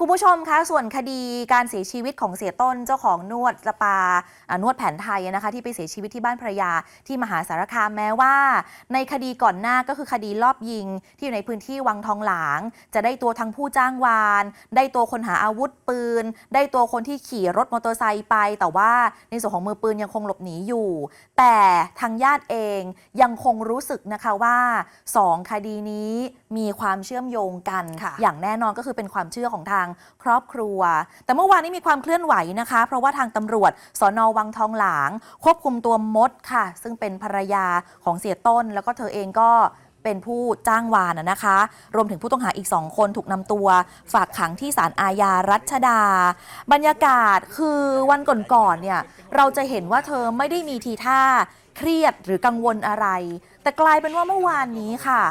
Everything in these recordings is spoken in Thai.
คุณผู้ชมคะส่วนคดีการเสียชีวิตของเสียต้นเจ้าของนวดสปาอ่านวดแผนไทยนะคะที่ไปเสียชีวิตที่บ้านภรรยาที่มหาสารคามแม้ว่า ในคดีก่อนหน้าก็คือคดีลอบยิง ที่อยู่ในพื้นที่วังทองหลาง จะได้ตัวทั้งผู้จ้างวาน ได้ตัวคนหาอาวุธปืน ได้ตัวคนที่ขี่รถมอเตอร์ไซค์ไป แต่ว่าในส่วนของมือปืนยังคงหลบหนีอยู่ แต่ทางญาติเองยังคงรู้สึกนะคะว่าสองคดีนี้มีความเชื่อมโยงกันค่ะอย่างแน่นอนก็คือเป็นความเชื่อของทางครอบครัว แต่เมื่อวานนี้มีความเคลื่อนไหวนะคะ เพราะว่าทางตำรวจสอนอวังทองหลาง ควบคุมตัวมดค่ะ ซึ่งเป็นภรรยาของเสียต้น แล้วก็เธอเองก็เป็นผู้จ้างวานนะนะคะ รวมถึงผู้ต้องหาอีกสองคนถูกนำตัว ฝากขังที่ศาลอาญารัชดา บรรยากาศคือวันก่อนๆเนี่ยเราจะเห็นว่าเธอไม่ได้มีทีท่าเครียดหรือกังวลอะไร แต่กลายเป็นว่าเมื่อวานนี้ค่ะ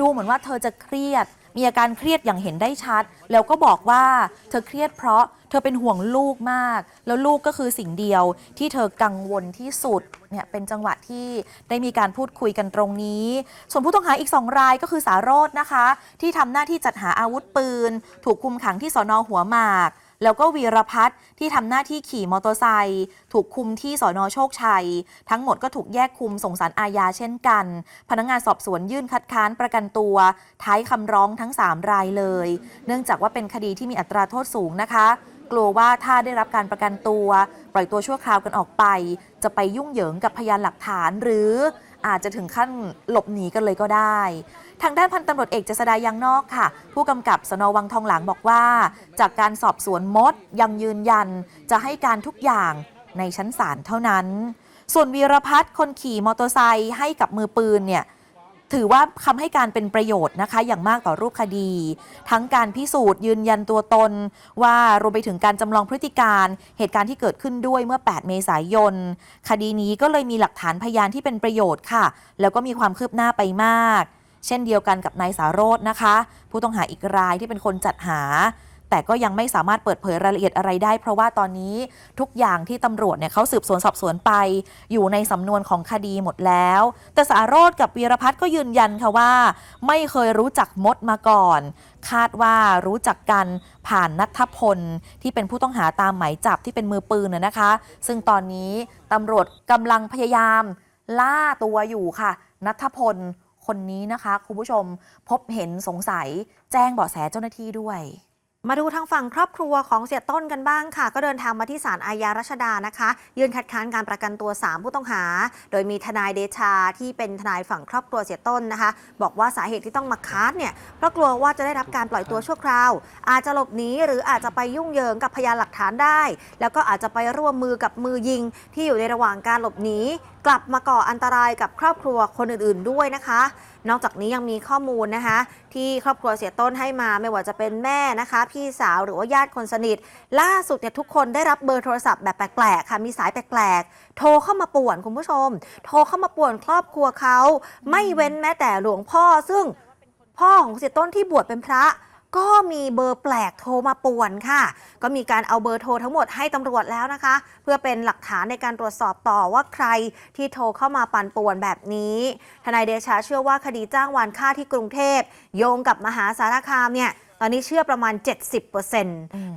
ดูเหมือนว่าเธอจะเครียด มีอาการเครียดอย่างเห็นได้ชัด แล้วก็บอกว่าเธอเครียดเพราะเธอเป็นห่วงลูกมาก แล้วลูกก็คือสิ่งเดียวที่เธอกังวลที่สุดเนี่ยเป็นจังหวะที่ได้มีการพูดคุยกันตรงนี้ ส่วนผู้ต้องหาอีกสองรายก็คือสารโรจน์นะคะ ที่ทำหน้าที่จัดหาอาวุธปืน ถูกคุมขังที่สอนอหัวหมาก แล้วก็วีรพัฒน์ที่ทำหน้าที่ขี่มอเตอร์ไซค์ถูกคุมที่สอนอโชคชัย ทั้งหมดก็ถูกแยกคุมส่งสารอาญาเช่นกัน พนักงานสอบสวนยื่นคัดค้านประกันตัว ท้ายคำร้องทั้ง 3 รายเลย เนื่องจากว่าเป็นคดีที่มีอัตราโทษสูงนะคะ กลัวว่าถ้าได้รับการประกันตัว ปล่อยตัวชั่วคราวกันออกไป จะไปยุ่งเหยิงกับพยานหลักฐานหรือ อาจจะถึงขั้นหลบหนีกันเลยก็ได้ ทางด้านพันตำรวจเอกเจษดายังนอกค่ะ ผู้กำกับสนวังทองหลางบอกว่า จากการสอบสวนมดยังยืนยันจะให้การทุกอย่างในชั้นศาลเท่านั้น ส่วนวีรพัฒน์คนขี่มอเตอร์ไซค์ให้กับมือปืนเนี่ย ถือว่าคำให้การเป็นประโยชน์นะคะ อย่างมากต่อรูปคดี ทั้งการพิสูจน์ยืนยันตัวตน ว่ารวมไปถึงการจำลองพฤติการ เหตุการณ์ที่เกิดขึ้นด้วยเมื่อ 8 เมษายน คดีนี้ก็เลยมีหลักฐานพยานที่เป็นประโยชน์ค่ะ แล้วก็มีความคืบหน้าไปมาก เช่นเดียวกันกับนายสารโรจนะคะ ผู้ต้องหาอีกรายที่เป็นคนจัดหา แต่ก็ยังไม่สามารถเปิดเผยรายละเอียดอะไรได้ เพราะว่าตอนนี้ทุกอย่างที่ตำรวจเนี่ยเขาสืบสวนสอบสวนไป อยู่ในสำนวนของคดีหมดแล้ว แต่สารโรธกับวีรพัฒน์ก็ยืนยันค่ะว่า ไม่เคยรู้จักมดมาก่อน คาดว่ารู้จักกันผ่านนัทพล ที่เป็นผู้ต้องหาตามหมายจับที่เป็นมือปืนนะนะคะ ซึ่งตอนนี้ตำรวจกำลังพยายามล่าตัวอยู่ค่ะนัทพลคนนี้นะคะ คุณผู้ชมพบเห็นสงสัยแจ้งเบาะแสเจ้าหน้าที่ด้วย มาดูทางฝั่งครอบครัวของเสียต้นกันบ้างค่ะ ก็เดินทางมาที่ศาลอาญารัชดานะคะ ยื่นคัดค้านการประกันตัว 3 ผู้ต้องหา โดยมีทนายเดชาที่เป็นทนายฝั่งครอบครัวเสียต้นนะคะ บอกว่าสาเหตุที่ต้องมาค้านเนี่ยเพราะกลัวว่าจะได้รับการปล่อยตัวชั่วคราว อาจจะหลบหนีหรืออาจจะไปยุ่งเหยิงกับพยานหลักฐานได้ แล้วก็อาจจะไปร่วมมือกับมือยิงที่อยู่ในระหว่างการหลบหนีกลับมาก่ออันตรายกับครอบครัวคนอื่นๆด้วยนะคะ นอกจากนี้ยังมีข้อมูลนะคะ ที่ครอบครัวเสียต้นให้มาไม่ว่าจะเป็นแม่นะคะ พี่สาวหรือว่าญาติคนสนิท ล่าสุดเนี่ยทุกคนได้รับเบอร์โทรศัพท์แบบแปลกๆค่ะมีสายแปลกๆโทรเข้ามาป่วนคุณผู้ชม โทรเข้ามาป่วนครอบครัวเขาไม่เว้นแม้แต่หลวงพ่อซึ่งพ่อของเสียต้นที่บวชเป็นพระ ก็มีเบอร์แปลกโทรมาป่วนค่ะ ก็มีการเอาเบอร์โทรทั้งหมดให้ตำรวจแล้วนะคะ เพื่อเป็นหลักฐานในการตรวจสอบต่อว่าใครที่โทรเข้ามาปั่นป่วนแบบนี้ ทนายเดชาเชื่อว่าคดีจ้างวานฆ่าที่กรุงเทพโยงกับมหาสารคามเนี่ย ตอนนี้เชื่อประมาณ 70%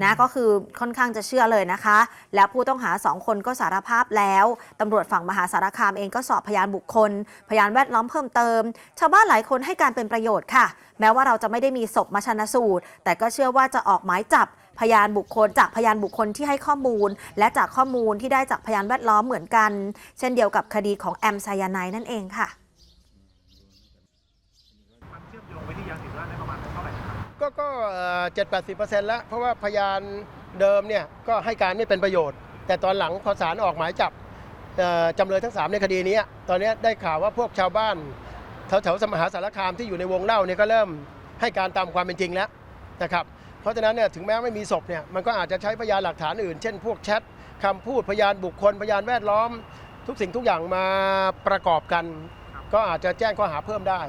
นะก็คือค่อนข้างจะเชื่อเลยนะคะ แล้วผู้ต้องหา 2 คนก็สารภาพแล้วตำรวจฝั่งมหาสารคามเองก็สอบพยานบุคคล พยานแวดล้อมเพิ่มเติม ชาวบ้านหลายคนให้การเป็นประโยชน์ค่ะ แม้ว่าเราจะไม่ได้มีศพมาชันสูตร แต่ก็เชื่อว่าจะออกหมายจับพยานบุคคลจากพยานบุคคลที่ให้ข้อมูล และจากข้อมูลที่ได้จากพยานแวดล้อมเหมือนกัน เช่นเดียวกับคดีของแอมไซยาไนด์นั่นเองค่ะ มันเชื่อมโยงไปที่ยาเสพติดได้ประมาณเท่าไหร่ครับ ก็เจ็ดแปดสิบเปอร์เซ็นต์แล้ว เพราะว่าพยานเดิมเนี่ยก็ให้การไม่เป็นประโยชน์ แต่ตอนหลังพอศาลออกหมายจับจำเลยทั้ง 3 ในคดีนี้ ตอนนี้ได้ข่าวว่าพวกชาวบ้านแถวแถวๆสมหาสารคามที่อยู่ในวงเล่าเนี่ยก็เริ่มให้การตามความเป็นจริงแล้วนะครับเพราะฉะนั้นเนี่ยถึงแม้ไม่มีศพเนี่ยมันก็อาจจะใช้พยานหลักฐานอื่น เช่น พวกแชทคำพูดพยานบุคคลพยานแวดล้อม ทุกสิ่งทุกอย่างมาประกอบกัน ก็อาจจะแจ้งข้อหาเพิ่มได้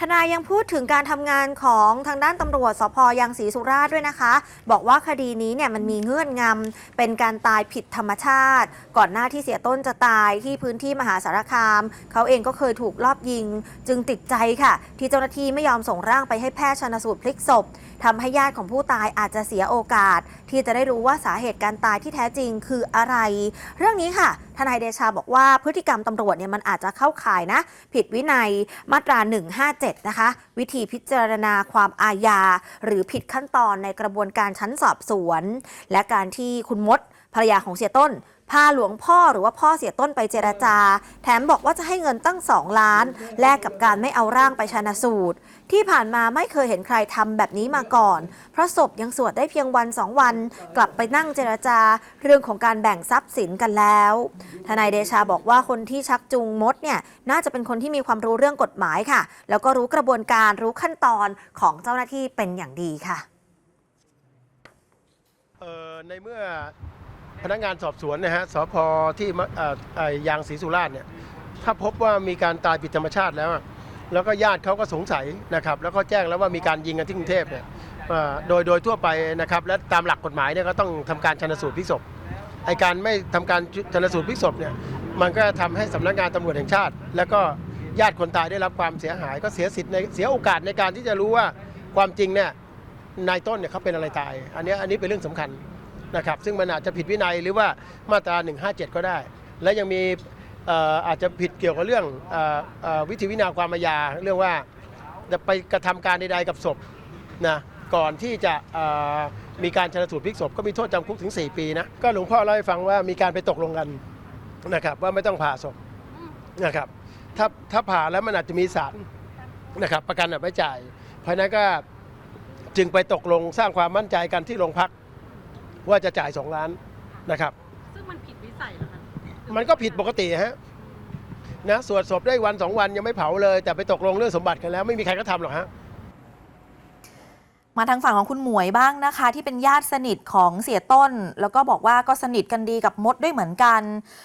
ทนายยังพูดถึงการทำงานของทางด้านตำรวจสพยางศรีสุราษฎร์ด้วยนะคะ บอกว่าคดีนี้เนี่ยมันมีเงื่อนงำเป็นการตายผิดธรรมชาติ ก่อนหน้าที่เสียต้นจะตายที่พื้นที่มหาสารคาม เขาเองก็เคยถูกลอบยิง จึงติดใจค่ะ ที่เจ้าหน้าที่ไม่ยอมส่งร่างไปให้แพทย์ชนสูตรพลิกศพทำให้ญาติของผู้ตายอาจจะเสียโอกาส ที่จะได้รู้ว่าสาเหตุการตายที่แท้จริงคืออะไร เรื่องนี้ค่ะทนายเดชาบอกว่าพฤติกรรมตำรวจเนี่ยมันอาจจะเข้าข่ายนะ ผิดวินัยมาตรา 157นะคะ วิธีพิจารณาความอาญา หรือผิดขั้นตอนในกระบวนการชั้นสอบสวน และการที่คุณมด ภรรยาของเสียต้น พาหลวงพ่อหรือว่าพ่อเสียต้นไปเจรจา แถมบอกว่าจะให้เงินตั้ง2ล้าน แลกกับการไม่เอาร่างไปชนะสูตร ที่ผ่านมาไม่เคยเห็นใครทำแบบนี้มาก่อน เพราะศพยังสวดได้เพียงวันสองวัน กลับไปนั่งเจรจา เรื่องของการแบ่งทรัพย์สินกันแล้ว ทนายเดชาบอกว่าคนที่ชักจูงมดเนี่ยน่าจะเป็นคนที่มีความรู้เรื่องกฎหมายค่ะ แล้วก็รู้กระบวนการรู้ขั้นตอนของเจ้าหน้าที่เป็นอย่างดีค่ะเออในเมื่อ พนักงานสอบสวนนะฮะสพที่มะเอ่อเอ่อยางศรีสุราษฎร์เนี่ยถ้าพบว่ามีการตายผิดธรรมชาติแล้ว แล้วก็ญาติเขาก็สงสัยนะครับ แล้วก็แจ้งแล้วว่ามีการยิงกันที่กรุงเทพเนี่ยโดยโดยทั่วไปนะครับ และตามหลักกฎหมายเนี่ยก็ต้องทำการชันสูตรพลิกศพไอการไม่ทำการชันสูตรพลิกศพเนี่ยมันก็ทำให้สำนักงานตำรวจแห่งชาติ แล้วก็ญาติคนตายได้รับความเสียหาย ก็เสียสิทธิ์ในเสียโอกาสในการที่จะรู้ว่าความจริงเนี่ยนายต้นเนี่ยเขาเป็นอะไรตาย อันนี้อันนี้เป็นเรื่องสำคัญ นะครับซึ่งมันอาจจะผิดวินัยหรือว่ามาตรา 157 ก็ได้ และยังมีอาจจะผิดเกี่ยวกับเรื่องออวิธีวินาความอาญาเรื่องว่าจะไปกระทำการใดๆกับศพนะก่อนที่จะมีการชนสูตรพลิกศพก็มีโทษจำคุกถึง 4 ปีนะก็หลวงพ่อเล่าให้ฟังว่ามีการไปตกลงกันนะครับว่าไม่ต้องผ่าศพนะครับถ้าถ้าผ่าแล้วมันอาจจะมีสารนะครับประกันไม่จ่าย เพราะฉะนั้นก็จึงไปตกลงสร้างความมั่นใจกันที่โรงพัก ว่าจะจ่าย 2 ล้านนะครับ ซึ่งมันผิดวิสัยเหรอคะมันก็ผิดปกติฮะนะสวดศพได้วันสองวันยังไม่เผาเลย แต่ไปตกลงเรื่องสมบัติกันแล้ว ไม่มีใครก็ทำหรอกฮะ มาทางฝั่งของคุณหมวยบ้างนะคะ ที่เป็นญาติสนิทของเสียต้น แล้วก็บอกว่าก็สนิทกันดีกับมดด้วยเหมือนกัน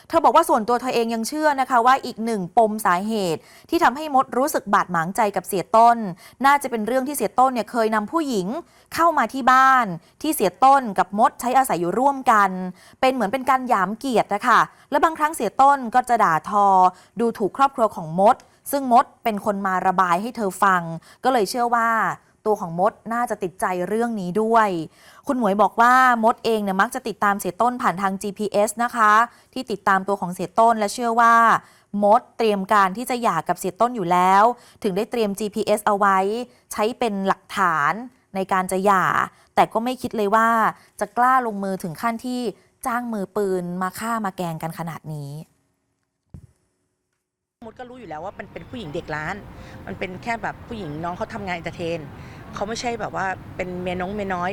เธอบอกว่าส่วนตัวเธอเองยังเชื่อนะคะว่าอีกหนึ่งปมสาเหตุ ที่ทำให้มดรู้สึกบาดหมางใจกับเสียต้น น่าจะเป็นเรื่องที่เสียต้นเนี่ยเคยนำผู้หญิงเข้ามาที่บ้าน ที่เสียต้นกับมดใช้อาศัยอยู่ร่วมกัน เป็นเหมือนเป็นการหยามเกียรตินะคะและบางครั้งเสียต้นก็จะด่าทอ ดูถูกครอบครัวของมดซึ่งมดเป็นคนมาระบายให้เธอฟัง ก็เลยเชื่อว่า ตัวของมดน่าจะติดใจเรื่องนี้ด้วย คุณหมวยบอกว่ามดเองเนี่ยมักจะติดตามเสียต้นผ่านทาง GPS นะคะ ที่ติดตามตัวของเสียต้นและเชื่อว่ามดเตรียมการที่จะหย่ากับเสียต้นอยู่แล้ว ถึงได้เตรียม GPS เอาไว้ ใช้เป็นหลักฐานในการจะหย่า แต่ก็ไม่คิดเลยว่าจะกล้าลงมือถึงขั้นที่จ้างมือปืนมาฆ่ามาแกงกันขนาดนี้มดก็รู้อยู่แล้วว่ามันเป็นผู้หญิงเด็กร้าน มันเป็นแค่แบบผู้หญิงน้องเขาทำงานเอนเตอร์เทน เขาไม่ใช่แบบว่าเป็นเมียน้องเมียน้อย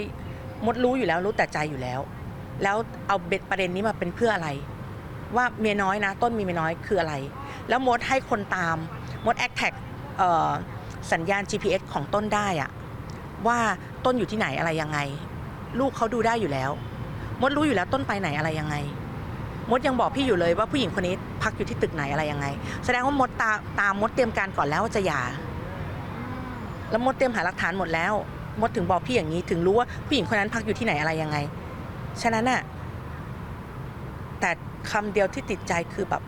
มดรู้อยู่แล้วรู้แต่ใจอยู่แล้ว แล้วเอาเบ็ดประเด็นนี้มาเป็นเพื่ออะไร ว่าเมียน้อยนะ ต้นมีเมียน้อยคืออะไร แล้วมดให้คนตามมดแอคแท็กสัญญาณ GPS ของต้นได้อะว่าต้นอยู่ที่ไหนอะไรยังไง ลูกเขาดูได้อยู่แล้ว มดรู้อยู่แล้วต้นไปไหนอะไรยังไง มดยังบอกพี่อยู่เลยว่าผู้หญิงคนนี้พักอยู่ที่ตึกไหนอะไรยังไง แสดงว่ามดตาตามมดเตรียมการก่อนแล้วว่าจะหย่า แล้วมดเตรียมหาหลักฐานหมดแล้ว มดถึงบอกพี่อย่างนี้ถึงรู้ว่าผู้หญิงคนนั้นพักอยู่ที่ไหนอะไรยังไง ฉะนั้นน่ะแต่คำเดียวที่ติดใจคือแบบ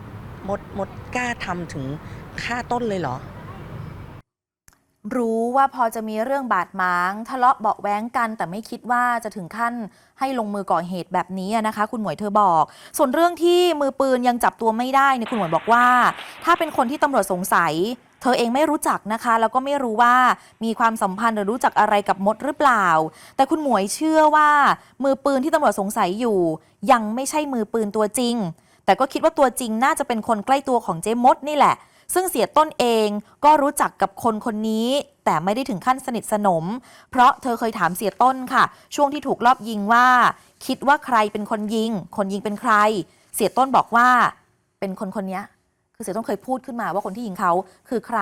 มดมดกล้าทำถึงฆ่าต้นเลยเหรอ รู้ว่าพอจะมีเรื่องบาดหมาง ทะเลาะเบาแว้งกัน แต่ไม่คิดว่าจะถึงขั้นให้ลงมือก่อเหตุแบบนี้นะคะ คุณหมวยเธอบอก ส่วนเรื่องที่มือปืนยังจับตัวไม่ได้เนี่ยคุณหมวยบอกว่า ถ้าเป็นคนที่ตำรวจสงสัย ธอเองไม่รู้จักนะคะ แล้วก็ไม่รู้ว่ามีความสัมพันธ์หรือรู้จักอะไรกับมดหรือเปล่า แต่คุณหมวยเชื่อว่ามือปืนที่ตำรวจสงสัยอยู่ ยังไม่ใช่มือปืนตัวจริง แต่ก็คิดว่าตัวจริงน่าจะเป็นคนใกล้ตัวของเจ๊มดนี่แหละ ซึ่งเสียต้นเองก็รู้จักกับคนคนนี้แต่ไม่ได้ถึงขั้นสนิทสนม เพราะเธอเคยถามเสียต้นค่ะ ช่วงที่ถูกลอบยิงว่า คิดว่าใครเป็นคนยิง คนยิงเป็นใคร เสียต้นบอกว่า เป็นคนคนนี้ คือเสียต้นเคยพูดขึ้นมาว่าคนที่ยิงเขาคือใคร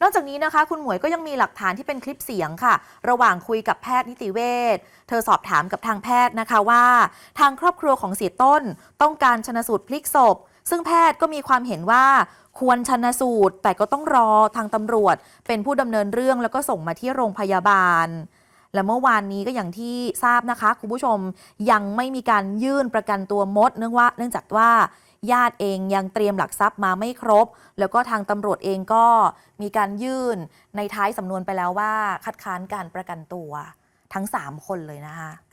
นอกจากนี้นะคะ คุณหมวยก็ยังมีหลักฐานที่เป็นคลิปเสียงค่ะ ระหว่างคุยกับแพทย์นิติเวชเธอสอบถามกับทางแพทย์นะคะว่า ทางครอบครัวของเสียต้นต้องการชนสูตรพลิกศพ ซึ่งแพทย์ก็มีความเห็นว่าควรชนสูตร แต่ก็ต้องรอทางตำรวจ เป็นผู้ดำเนินเรื่องแล้วก็ส่งมาที่โรงพยาบาล และเมื่อวานนี้ก็อย่างที่ทราบนะคะ คุณผู้ชมยังไม่มีการยื่นประกันตัวมด เนื่องว่าเนื่องจากว่า ญาติเองยังเตรียมหลักทรัพย์มาไม่ครบ แล้วก็ทางตำรวจเองก็มีการยื่นในท้ายสำนวนไปแล้วว่า คัดค้านการประกันตัวทั้ง 3 คนเลยนะคะค่ะ